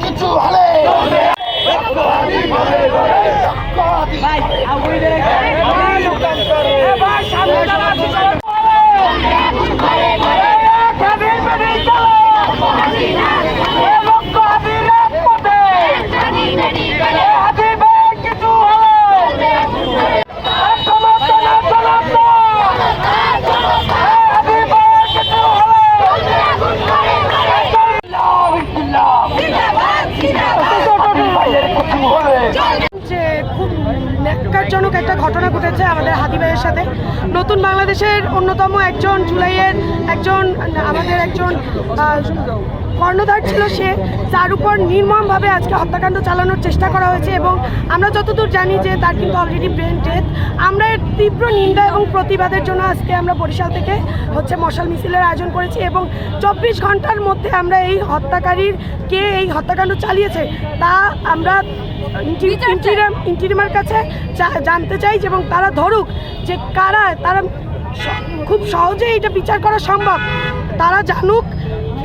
你走完了。ন্যাক্কারজনক একটা ঘটনা ঘটেছে আমাদের হাতি ভাইয়ের সাথে। নতুন বাংলাদেশের অন্যতম একজন জুলাইয়ের একজন, আমাদের একজন কর্ণধার ছিল সে তার উপর নির্মমভাবে আজকে হত্যাকাণ্ড চালানোর চেষ্টা করা হয়েছে এবং আমরা যতদূর জানি যে তার কিন্তু অলরেডি ব্রেন ডেথ আমরা এর তীব্র নিন্দা এবং প্রতিবাদের জন্য আজকে আমরা বরিশাল থেকে হচ্ছে মশাল মিছিলের আয়োজন করেছি এবং চব্বিশ ঘণ্টার মধ্যে আমরা এই হত্যাকারীর কে এই হত্যাকাণ্ড চালিয়েছে তা আমরা ইন্টিরিয়াম ইন্টিরিয়ামের কাছে জানতে চাই এবং তারা ধরুক যে কারা তারা খুব সহজেই এটা বিচার করা সম্ভব। তারা জানুক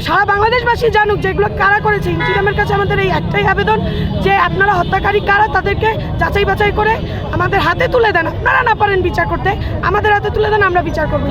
সারা বাংলাদেশবাসী জানুক যেগুলো কারা করেছে। ইনস্টিগ্রামের কাছে আমাদের এই একটাই আবেদন যে আপনারা হত্যাকারী কারা, তাদেরকে যাচাই বাছাই করে আমাদের হাতে তুলে দেন। আপনারা না পারেন বিচার করতে, আমাদের হাতে তুলে দেন, আমরা বিচার করব।